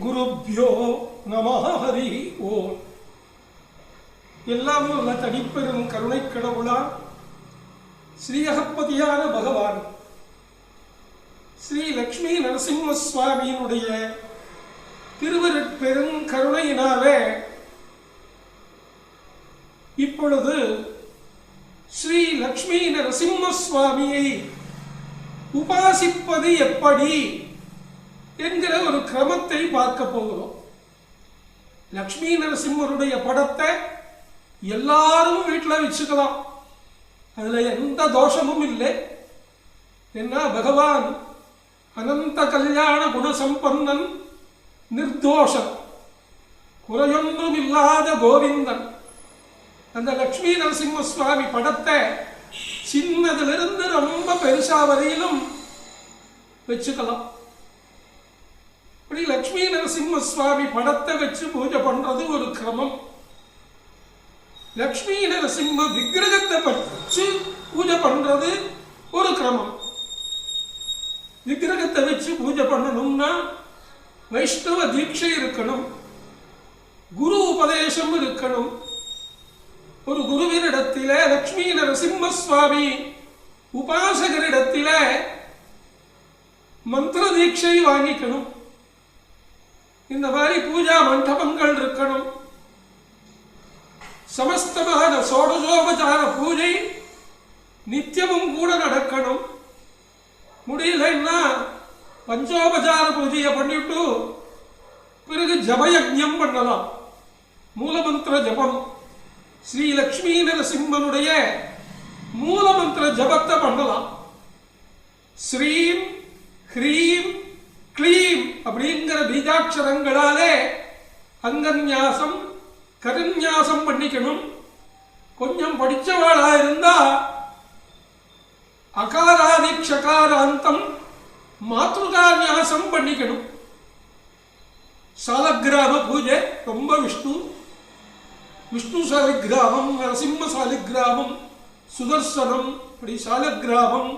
குருப்யோ நம ஹரி ஓம். எல்லாம் உள்ள தனிப்பெரும் கருணை கடவுளான் ஸ்ரீஅகப்பதியான பகவான் ஸ்ரீ லக்ஷ்மி நரசிம்ம சுவாமியினுடைய திருவருட்பெரும் கருணையினாலே இப்பொழுது ஸ்ரீ லக்ஷ்மி நரசிம்ம சுவாமியை உபாசிப்பது எப்படி? என்கிற ஒரு கிரமத்தை பார்க்க போகிறோம். லக்ஷ்மி நரசிம்மருடைய படத்தை எல்லாரும் வீட்டில் வச்சுக்கலாம். அதில் எந்த தோஷமும் இல்லை. என்ன பகவான் அனந்த கல்யாண குணசம்பன்னன் நிர்தோஷம் குறையொன்றும் இல்லாத கோவிந்தன். அந்த லக்ஷ்மி நரசிம்ம சுவாமி படத்தை சின்னதிலிருந்து ரொம்ப பெருசா வரையிலும் வச்சுக்கலாம். இப்படி லக்ஷ்மி நரசிம்ம சுவாமி படத்தை வச்சு பூஜை பண்றது ஒரு கிரமம். லக்ஷ்மி நரசிம்ம விக்கிரகத்தை வச்சு பூஜை பண்றது ஒரு கிரமம். விக்கிரகத்தை வச்சு பூஜை பண்ணணும்னா வைஷ்ணவ தீட்சை இருக்கணும். குரு உபதேசம் இருக்கணும். ஒரு குருவினிடத்தில லக்ஷ்மி நரசிம்ம சுவாமி உபாசகரிடத்தில மந்திர தீட்சை வாங்கிக்கணும். இந்த மாதிரி பூஜா மண்டபங்கள் இருக்கணும். சமஸ்தமான சோடசோபச்சார பூஜை நித்தியமும் கூட நடக்கணும். முடியலன்னா பஞ்சோபச்சார பூஜையை பண்ணிட்டு பிறகு ஜபயஜம் பண்ணலாம். மூலமந்திர ஜபம். ஸ்ரீ லக்ஷ்மி நரசிம்மனுடைய மூலமந்திர ஜபத்தை பண்ணலாம். ஸ்ரீம் ஹ்ரீம் பஞ்சாட்சரங்களாலே பீஜாட்சரங்களாலே அங்கன்யாசம் கருநியாசம் பண்ணிக்கணும். கொஞ்சம் படிச்சவாளா இருந்தா அகாராதிக்ஷகாராந்தம் மாத்ருகாநியாசம் பண்ணிக்கணும். சாலக்கிராம பூஜை ரொம்ப விஷ்ணு. விஷ்ணு சாலிகிராமம் நரசிம்ம சாலிகிராமம் சுதர்சனம் இப்படி சாலக்கிராமம்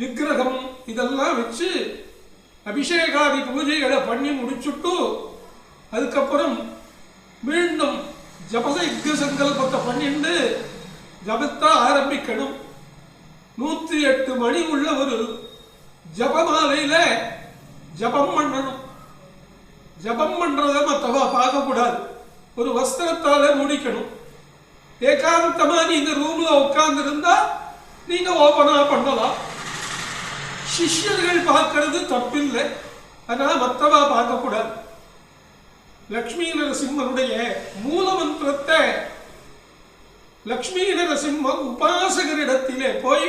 விக்கிரகம் இதெல்லாம் வச்சு அபிஷேகாதி பூஜைகளை பண்ணி முடிச்சுட்டு அதுக்கப்புறம் மீண்டும் ஜபத யுத்த சங்கல்பத்தை பண்ணிட்டு ஜபத்தை ஆரம்பிக்கணும். நூற்றி எட்டு மணி உள்ள ஒரு ஜபமாலையில ஜபம் பண்ணணும். ஜபம் பண்ணுறத மத்தவா பார்க்கக்கூடாது. ஒரு வஸ்திரத்தால் முடிக்கணும். ஏகாந்தமாக நீங்க ரூமில் உட்கார்ந்து நீங்கள் ஓப்பனாக பண்ணலாம். சிஷ்யர்கள் பார்க்கறது தப்பு. அதனால மற்றவா பார்க்கக்கூடாது. லக்ஷ்மி நரசிம்மனுடைய மூல மந்திரத்தை லக்ஷ்மி நரசிம்ம உபாசகரிடத்திலே போய்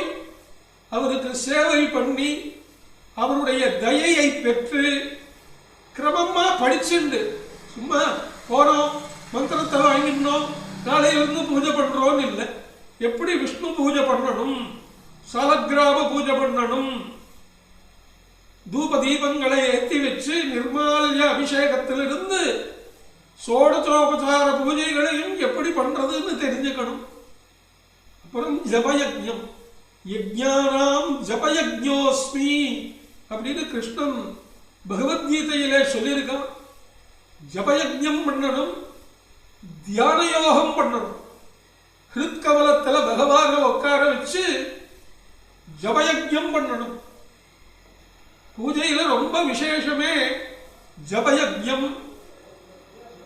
அவருக்கு சேவை பண்ணி அவருடைய தயையை பெற்று கிரமமாக படிச்சுண்டு சும்மா போகிறோம் மந்திரத்தை வாங்கினோம் நாளையிலிருந்து பூஜை பண்ணுறோன்னு இல்லை. எப்படி விஷ்ணு பூஜை பண்ணணும்? சாலக்கிராம பூஜை பண்ணணும்? தூப தீபங்களை ஏற்றி வச்சு நிர்மாலய அபிஷேகத்திலிருந்து சோடசோபசார பூஜைகளையும் எப்படி பண்றதுன்னு தெரிஞ்சுக்கணும். அப்புறம் ஜபயஜம் யஜ்ஞானாம் ஜபயஜோஸ்மி அப்படின்னு கிருஷ்ணன் பகவத்கீதையிலே சொல்லியிருக்கான். ஜபயஜம் பண்ணணும் தியான யோகம் பண்ணணும். ஹிருத்கவலத்தில் பகவான உட்கார வச்சு ஜபயஜம் பண்ணணும். பூஜையில ரொம்ப விசேஷமே ஜபயஜம்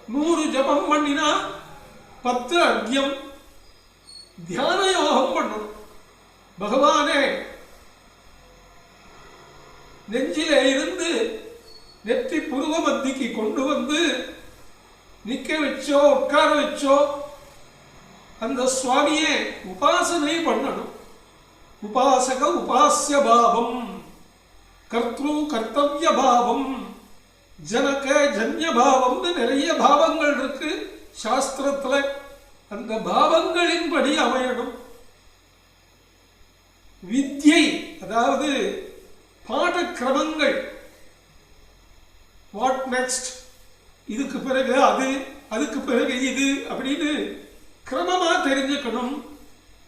நூறு ஜபம் பண்ணினா பத்து அர்க்கியம். தியான யோகம் பண்ணணும். பகவானே நெஞ்சிலே இருந்து நெற்றி புருவ மத்திக்கு கொண்டு வந்து நிக்க வச்சோ உட்கார வச்சோ அந்த சுவாமியே உபாசனை பண்ணணும். உபாசக உபாசிய பாவம். கர்த்தூ கர்த்தவிய பாவம் ஜனக ஜன்ய பாவம்னு நிறைய பாவங்கள் இருக்கு. சாஸ்திரத்துல அந்த பாவங்களின்படி அமையணும். வித்யை அதாவது பாடக்கிரமங்கள். வாட் நெக்ஸ்ட் இதுக்கு பிறகு அது அதுக்கு பிறகு இது அப்படின்னு கிரமமாக தெரிஞ்சுக்கணும்.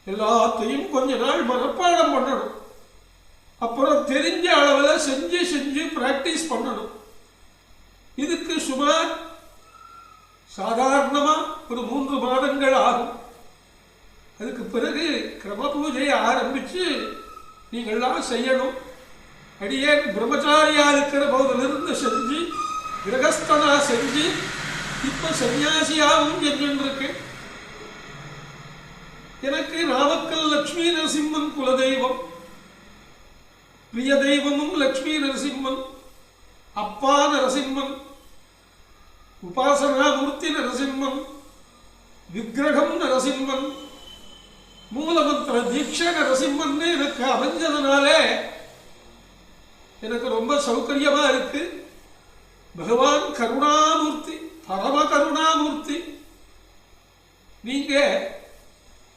எல்லாத்தையும் கொஞ்ச நாள் மனப்பாடம் பண்ணணும். அப்புறம் தெரிஞ்ச அளவில் செஞ்சு செஞ்சு ப்ராக்டிஸ் பண்ணணும். இதுக்கு சுமார் சாதாரணமாக ஒரு மூன்று மாதங்கள் ஆகும். அதுக்கு பிறகு கிரம பூஜையை ஆரம்பித்து நீங்கள்லாம் செய்யணும். அடியே பிரம்மச்சாரியா இருக்கிற போதிலிருந்து செஞ்சு கிரகஸ்தனா செஞ்சு இப்போ சன்னியாசியாகவும் செஞ்சுருக்கு எனக்கு நாமக்கல் லட்சுமி நரசிம்மன் குலதெய்வம். பிரிய தெய்வமும் லட்சுமி நரசிம்மன் அப்பா நரசிம்மன் உபாசனாமூர்த்தி நரசிம்மன் விக்கிரகம் நரசிம்மன் மூலமந்திர தீட்ச நரசிம்மன் எனக்கு அமைஞ்சதுனாலே எனக்கு ரொம்ப சௌகரியமா இருக்கு. பகவான் கருணாமூர்த்தி பரம கருணாமூர்த்தி நீங்க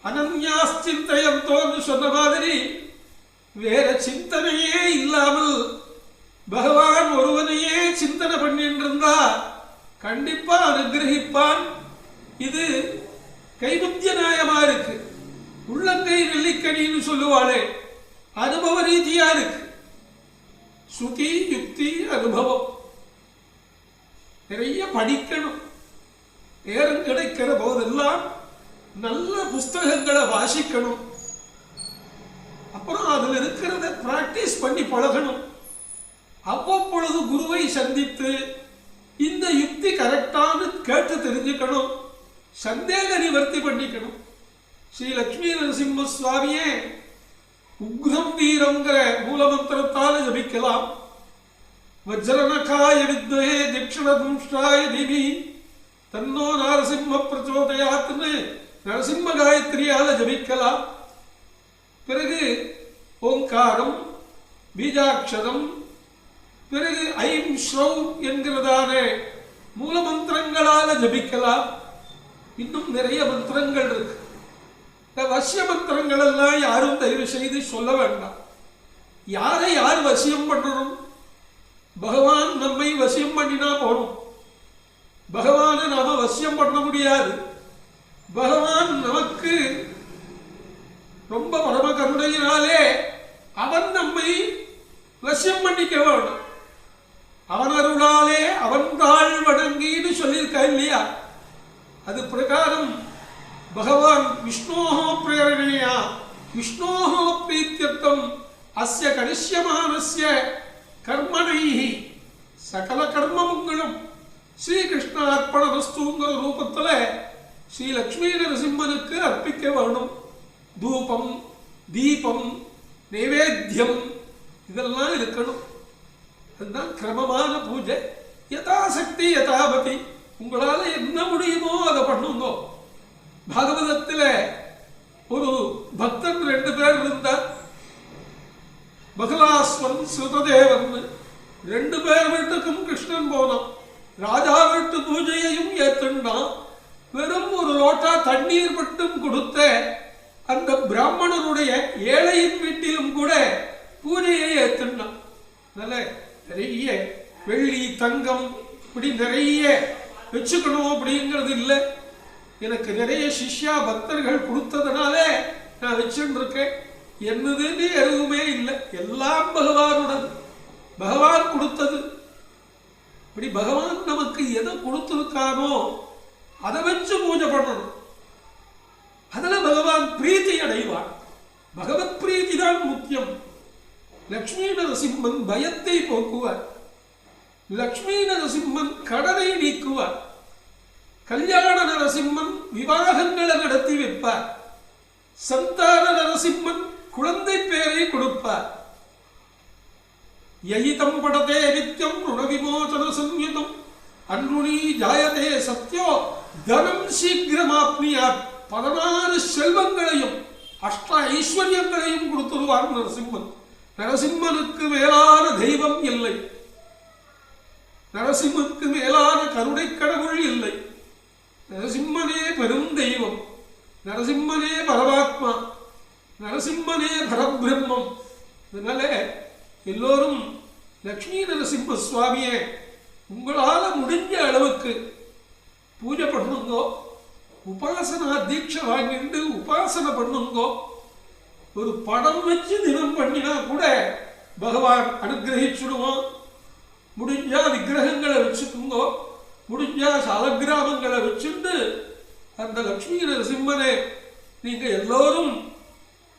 அனன்யாஸ்சிந்தயந்தோன்னு சொன்ன மாதிரி வேற சிந்தனையே இல்லாமல் பகவான் ஒருவனையே சிந்தனை பண்ணிட்டு இருந்தா கண்டிப்பா அனுகிரகிப்பான். இது கைமுத்திய நியாயமா இருக்கு. உள்ளங்கை நெல்லிக்கணின்னு சொல்லுவாளே அனுபவ ரீதியா இருக்கு. சுதி யுக்தி அனுபவம். நிறைய படிக்கணும். நேரம் கிடைக்கிற போதெல்லாம் நல்ல புஸ்தகங்களை வாசிக்கணும். அப்புறம் அதில் இருக்கிறத பிராக்டிஸ் பண்ணி பழகணும். அவ்வப்பொழுது குருவை சந்தித்து இந்த யுக்தி கரெக்டானு கேட்டு தெரிஞ்சுக்கணும். சந்தேக நிவர்த்தி பண்ணிக்கணும். ஸ்ரீ லக்ஷ்மி நரசிம்ம சுவாமியே உக்ரம் வீரங்கிற மூலமந்திரத்தால் ஜபிக்கலாம். வஜ்ரநகாய வித்மகே தட்சிணதும்ஷ்டாய திவி தன்னோ நரசிம்ம பிரச்சோதயாத்துன்னு நரசிம்ம காயத்ரியால் ஜபிக்கலாம். பிறகு ஓங்காரம் பீஜாட்சரம் பிறகு ஐம் ஸ்ரௌ என்கிறதான மூல மந்திரங்களால ஜபிக்கலாம். இன்னும் நிறைய மந்திரங்கள் இருக்கு. இந்த வசிய மந்திரங்கள் எல்லாம் யாரும் தயவு செய்து சொல்ல வேண்டாம். யாரை யார் வசியம் பண்ணணும்? பகவான் நம்மை வசியம் பண்ணினா போகணும் பகவானை நாம வசியம் பண்ண முடியாது. பகவான் நமக்கு ரொம்ப பரம கருணையினாலே அவன் நம்மை வசியம் பண்ணிக்க வேண்டும். அவன் அருளாலே அவன் தாழ் வணங்கின்னு சொல்லியிருக்கா இல்லையா? அது பிரகாரம் பகவான் விஷ்ணோஹோ பிரேரணையா? விஷ்ணோஹோ பிரீத்தியர்த்தம் அஸ்ய கணிஷ்யமானஸ்ய கர்மணைஹி. சகல கர்மங்களும் ஸ்ரீகிருஷ்ண அர்ப்பண வஸ்துங்கிற ரூபத்தில் ஸ்ரீ லக்ஷ்மி நரசிம்மனுக்கு அர்ப்பிக்க வேணும். தூபம் தீபம் நைவேத்தியம் இதெல்லாம் இருக்கணும். அதுதான் கிரமமான பூஜை. யதாசக்தி யதாபதி. உங்களால் என்ன முடியுமோ அதை பண்ணுங்க. பாகவதத்தில் ஒரு பக்தன் ரெண்டு பேர் இருந்தார். பகலாஸ்வன் சுததேவன் ரெண்டு பேர் வீட்டுக்கும் கிருஷ்ணன் போனான். ராஜா வீட்டு பூஜையையும் ஏத்துண்டான். வெறும் ஒரு லோட்டா தண்ணீர் மட்டும் கொடுத்த அந்த பிராமணருடைய ஏழையின் வீட்டிலும் கூட பூஜையை ஏற்றுனான் அதனால நிறைய வெள்ளி தங்கம் இப்படி நிறைய வச்சுக்கணும் அப்படிங்கிறது இல்லை. எனக்கு நிறைய சிஷ்யா பக்தர்கள் கொடுத்ததுனால நான் வச்சுருக்கேன். என்னதுன்னு எதுவுமே இல்லை. எல்லாம் பகவானுடன் பகவான் கொடுத்தது. இப்படி பகவான் நமக்கு எதை கொடுத்துருக்கானோ அதை வச்சு பூஜை பண்ணணும். லக்ஷ்மி நரசிம்மன் பயத்தை போக்குவார். லக்ஷ்மி நரசிம்மன் கடனை நீக்குவார். கல்யாண நரசிம்மன் விவாகங்களை நடத்தி வைப்பார். சந்தான நரசிம்மன் குழந்தை பேரை கொடுப்பார். யயிதம் படதே நித்யம் ருணவிமோசன சம்யுதம் அன்றுணி ஜாயதே சத்யோ தனம் சீக்கிரமாப்னியார். பதினாறு செல்வங்களையும் அஷ்ட ஐஸ்வர்யங்களையும் கொடுத்துருவார் நரசிம்மன். நரசிம்மனுக்கு மேலான தெய்வம் இல்லை. நரசிம்மனுக்கு மேலான கருணை கடவுள் இல்லை. நரசிம்மனே பெரும் தெய்வம். நரசிம்மனே பரமாத்மா. நரசிம்மனே பரபிரம்மம். அதனால எல்லோரும் லக்ஷ்மி நரசிம்ம சுவாமியை உங்களால் முடிஞ்ச அளவுக்கு பூஜை பண்ணுங்கோ உபாசனா தீட்சை வாங்கிட்டு உபாசனை பண்ணுங்கோ ஒரு படம் வச்சு தினம் பண்ணினா கூட பகவான் அனுகிரகிச்சுடுவோம் முடிஞ்சா விக்கிரகங்களை வச்சுக்குங்கோ. முடிஞ்சா சலகிராமங்களை வச்சுட்டு அந்த லக்ஷ்மி நரசிம்மனை நீங்கள் எல்லோரும்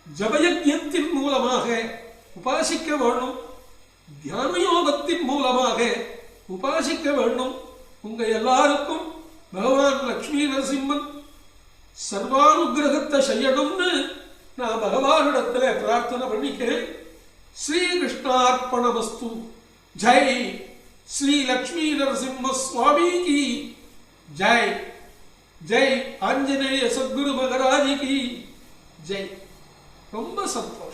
ஜபயஜத்தின் மூலமாக உபாசிக்க வேணும். தியான யோகத்தின் மூலமாக உபாசிக்க வேண்டும் உங்கள் எல்லாருக்கும் பகவான் லக்ஷ்மி நரசிம்மன் சர்வானுகிரகத்தை செய்யணும்னு நான் பகவானிடத்துல பிரார்த்தனை பண்ணிக்கிறேன் ஸ்ரீ கிருஷ்ணார்ப்பணமஸ்து ஜெய் ஸ்ரீ லக்ஷ்மி நரசிம்ம சுவாமி கி ஜெய் ஜெய் ஆஞ்சநேய சத்குரு மகராஜி கி ஜெய் ரொம்ப சந்தோஷம்